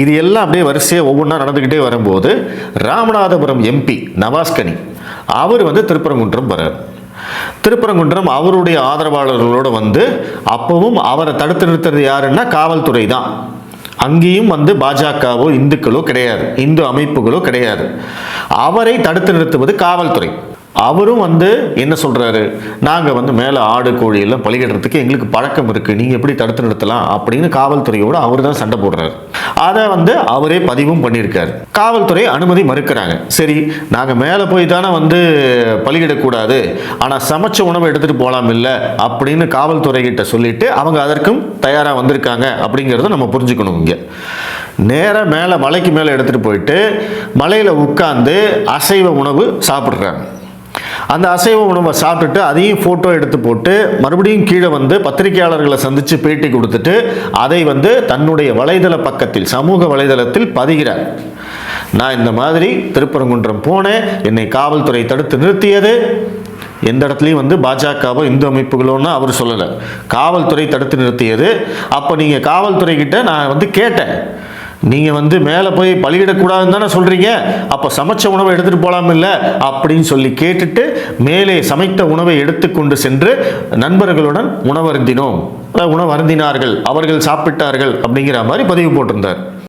இது எல்லாம் அப்படியே வரிசையாக ஒவ்வொன்றா நடந்துக்கிட்டே வரும்போது ராமநாதபுரம் எம்பி நவாஸ்கனி அவர் வந்து திருப்பரங்குன்றம் வர்றார். திருப்பரங்குன்றம் அவருடைய ஆதரவாளர்களோடு வந்து அப்பவும் அவரை தடுத்து நிறுத்துறது யாருன்னா காவல்துறை தான். அங்கேயும் வந்து பாஜகவோ இந்துக்களோ கிடையாது. இந்து அமைப்புகளோ கிடையாது. அவரை தடுத்து நிறுத்துவது காவல்துறை. அவரும் வந்து என்ன சொல்கிறாரு நாங்கள் வந்து மேலே ஆடு கோழி எல்லாம் எங்களுக்கு பழக்கம் இருக்குது நீங்கள் எப்படி தடுத்து நிறுத்தலாம்? அப்படின்னு காவல்துறையோடு அவர் தான் சண்டை போடுறாரு. அதை வந்து அவரே பதிவும் பண்ணியிருக்காரு. காவல்துறை அனுமதி மறுக்கிறாங்க. சரி நாங்கள் மேலே போய் தானே வந்து பலியிடக்கூடாது. ஆனால் சமைச்ச உணவை எடுத்துகிட்டு போகலாம் இல்லை அப்படின்னு காவல்துறை கிட்ட சொல்லிட்டு அவங்க அதற்கும் தயாராக வந்திருக்காங்க அப்படிங்கிறத நம்ம புரிஞ்சுக்கணும் இங்கே. நேராக மேலே மலைக்கு மேலே எடுத்துகிட்டு போயிட்டு மலையில் உட்காந்து அசைவ உணவு சாப்பிட்றாங்க. அந்த அசைவ உணவை சாப்பிட்டுட்டு அதையும் ஃபோட்டோ எடுத்து போட்டு மறுபடியும் கீழே வந்து பத்திரிகையாளர்களை சந்தித்து பேட்டி கொடுத்துட்டு அதை வந்து தன்னுடைய வலைதள பக்கத்தில் சமூக வலைதளத்தில் பதிகிறார். நான் இந்த மாதிரி திருப்பரங்குன்றம் போனேன். என்னை காவல்துறை தடுத்து நிறுத்தியது. எந்த இடத்துலையும் வந்து பாஜகவோ இந்து அமைப்புகளோன்னு அவர் சொல்லலை. காவல்துறை தடுத்து நிறுத்தியது. அப்போ நீங்கள் காவல்துறை கிட்ட நான் வந்து கேட்டேன். நீங்கள் வந்து மேலே போய் பலியிடக்கூடாதுன்னு தானே சொல்கிறீங்க அப்போ சமைச்ச உணவை எடுத்துகிட்டு போகலாம் இல்லை அப்படின்னு சொல்லி கேட்டுட்டு மேலே சமைத்த உணவை எடுத்துக்கொண்டு சென்று நண்பர்களுடன் உணவருந்தினோம். உணவருந்தினார்கள் அவர்கள் சாப்பிட்டார்கள் அப்படிங்கிற மாதிரி பதிவு போட்டிருந்தார்.